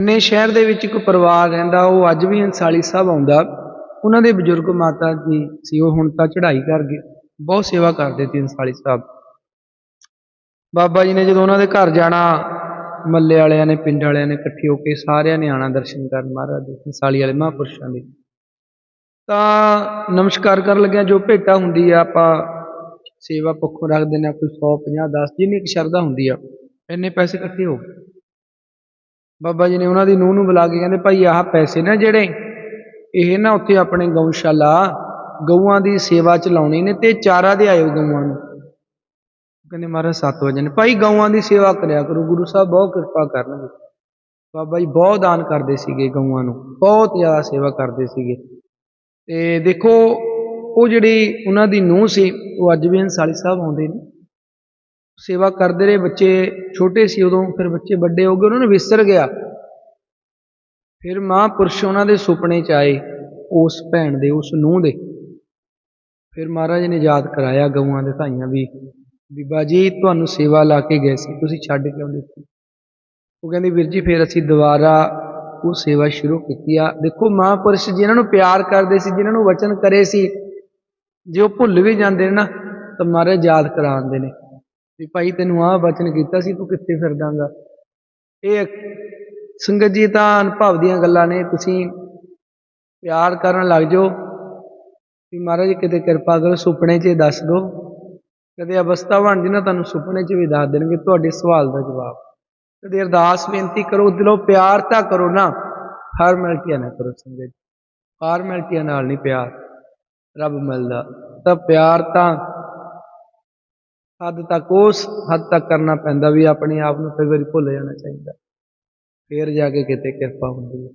ਨੇ ਸ਼ਹਿਰ ਦੇ ਵਿੱਚ ਇੱਕ ਪਰਿਵਾਰ ਰਹਿੰਦਾ, ਉਹ ਅੱਜ ਵੀ ਅੰਸਾਲੀ ਸਾਹਿਬ ਆਉਂਦਾ। ਉਹਨਾਂ ਦੇ ਬਜ਼ੁਰਗ ਮਾਤਾ ਜੀ ਸੀ, ਉਹ ਹੁਣ ਤਾਂ ਚੜ੍ਹਾਈ ਕਰ ਗਏ। ਬਹੁਤ ਸੇਵਾ ਕਰਦੇ ਸੀ ਅੰਸਾਲੀ ਸਾਹਿਬ। ਬਾਬਾ ਜੀ ਨੇ ਜਦੋਂ ਉਹਨਾਂ ਦੇ ਘਰ ਜਾਣਾ, ਮੱਲੇ ਵਾਲਿਆਂ ਨੇ, ਪਿੰਡ ਵਾਲਿਆਂ ਨੇ ਇਕੱਠੇ ਹੋ ਕੇ ਸਾਰਿਆਂ ਨੇ ਆਣਾ ਦਰਸ਼ਨ ਕਰਨ ਮਹਾਰਾਜ ਦੇ ਹੰਸਾਲੀ ਵਾਲੇ ਮਹਾਂਪੁਰਸ਼ਾਂ ਦੇ। ਤਾਂ ਨਮਸਕਾਰ ਕਰਨ ਲੱਗਿਆ, ਜੋ ਭੇਟਾ ਹੁੰਦੀ ਆ, ਆਪਾਂ ਸੇਵਾ ਪੱਖੋਂ ਰੱਖ ਦਿੰਦੇ ਹਾਂ ਕੋਈ 100 50 10 ਜਿੰਨੀ ਕੁ ਸ਼ਰਧਾ ਹੁੰਦੀ ਆ, ਇੰਨੇ ਪੈਸੇ ਇਕੱਠੇ ਹੋ ਗਏ। ਬਾਬਾ ਜੀ ਨੇ ਉਹਨਾਂ ਦੀ ਨੂੰਹ ਨੂੰ ਬੁਲਾ ਕੇ ਕਹਿੰਦੇ, ਭਾਈ, ਆਹ ਪੈਸੇ ਨਾ ਜਿਹੜੇ, ਇਹ ਨਾ ਉੱਥੇ ਆਪਣੇ ਗਊਸ਼ਾਲਾ, ਗਊਆਂ ਦੀ ਸੇਵਾ ਚ ਲਾਉਣੇ ਨੇ ਤੇ ਚਾਰਾ ਦੇ ਆਇਓ ਗਊਆਂ ਨੂੰ। ਕਹਿੰਦੇ, ਮਹਾਰਾਜ 7 ਵਜੇ ਨੇ। ਭਾਈ, ਗਊਆਂ ਦੀ ਸੇਵਾ ਕਰਿਆ ਕਰੋ, ਗੁਰੂ ਸਾਹਿਬ ਬਹੁਤ ਕਿਰਪਾ ਕਰਨਗੇ। ਬਾਬਾ ਜੀ ਬਹੁਤ ਦਾਨ ਕਰਦੇ ਸੀਗੇ ਗਊਆਂ ਨੂੰ, ਬਹੁਤ ਜ਼ਿਆਦਾ ਸੇਵਾ ਕਰਦੇ ਸੀਗੇ। ਤੇ ਦੇਖੋ, ਉਹ ਜਿਹੜੀ ਉਹਨਾਂ ਦੀ ਨੂੰਹ ਸੀ, ਉਹ ਅੱਜ ਵੀ ਹੰਸਾਲੀ ਸਾਹਿਬ ਆਉਂਦੇ ਨੇ। ਸੇਵਾ ਕਰਦੇ ਰਹੇ, ਬੱਚੇ ਛੋਟੇ ਸੀ ਉਦੋਂ, ਫਿਰ ਬੱਚੇ ਵੱਡੇ ਹੋ ਗਏ, ਉਹਨਾਂ ਨੂੰ ਵਿਸਰ ਗਿਆ। ਫਿਰ ਮਹਾਂਪੁਰਸ਼ ਉਹਨਾਂ ਦੇ ਸੁਪਨੇ ਚ ਆਏ, ਉਸ ਭੈਣ ਦੇ, ਉਸ ਨੂੰਹ ਦੇ। ਫਿਰ ਮਹਾਰਾਜ ਨੇ ਯਾਦ ਕਰਾਇਆ ਗਊਆਂ ਦੇ ਧਾਈਆਂ ਵੀ ਬੀਬਾ ਜੀ, ਤੁਹਾਨੂੰ ਸੇਵਾ ਲਾ ਕੇ ਗਏ ਸੀ, ਤੁਸੀਂ ਛੱਡ ਕਿਉਂ ਦਿੱਤੀ? ਉਹ ਕਹਿੰਦੀ, ਵੀਰ ਜੀ, ਫਿਰ ਅਸੀਂ ਦੁਬਾਰਾ ਉਹ ਸੇਵਾ ਸ਼ੁਰੂ ਕੀਤੀ ਆ। ਦੇਖੋ, ਮਹਾਂਪੁਰਸ਼ ਜਿਨ੍ਹਾਂ ਨੂੰ ਪਿਆਰ ਕਰਦੇ ਸੀ, ਜਿਨ੍ਹਾਂ ਨੂੰ ਵਚਨ ਕਰੇ ਸੀ, ਜੇ ਉਹ ਭੁੱਲ ਵੀ ਜਾਂਦੇ ਨੇ ਨਾ, ਤਾਂ ਮਹਾਰਾਜ ਯਾਦ ਕਰਾਉਂਦੇ ਨੇ। ਵੀ ਭਾਈ ਤੈਨੂੰ ਆਹ ਵਚਨ ਕੀਤਾ ਸੀ, ਤੂੰ ਕਿੱਥੇ ਫਿਰਦਾਂਗਾ? ਇਹ ਸੰਗਤ ਜੀ ਤਾਂ ਅਨੁਭਵ ਦੀਆਂ ਗੱਲਾਂ ਨੇ, ਤੁਸੀਂ ਪਿਆਰ ਕਰਨ ਲੱਗ ਜਾਓ। ਵੀ ਮਹਾਰਾਜ, ਕਿਤੇ ਕਿਰਪਾ ਕਰੋ, ਸੁਪਨੇ 'ਚ ਦੱਸ ਦਿਓ ਕਦੇ ਅਵਸਥਾ ਬਣ ਜੇ ਨਾ, ਤੁਹਾਨੂੰ ਸੁਪਨੇ 'ਚ ਵੀ ਦੱਸ ਦੇਣਗੇ ਤੁਹਾਡੇ ਸਵਾਲ ਦਾ ਜਵਾਬ। ਕਦੇ ਅਰਦਾਸ ਬੇਨਤੀ ਕਰੋ, ਦਿਲੋਂ ਪਿਆਰ ਤਾਂ ਕਰੋ ਨਾ। ਫਾਰਮੈਲਟੀਆਂ ਨਾ ਕਰੋ ਸੰਗਤ। ਫਾਰਮੈਲਟੀਆਂ ਨਾਲ ਨਹੀਂ ਪਿਆਰ। ਰੱਬ ਮਿਲਦਾ। ਤਾਂ ਪਿਆਰ ਤਾਂ ਹੱਦ ਤੱਕ ਉਸ ਹੱਦ ਤੱਕ ਕਰਨਾ ਪੈਂਦਾ ਵੀ ਆਪਣੇ ਆਪ ਨੂੰ ਕਈ ਵਾਰੀ ਭੁੱਲ ਜਾਣਾ ਚਾਹੀਦਾ। ਫੇਰ ਜਾ ਕੇ ਕਿਤੇ ਕਿਰਪਾ ਹੁੰਦੀ ਹੈ।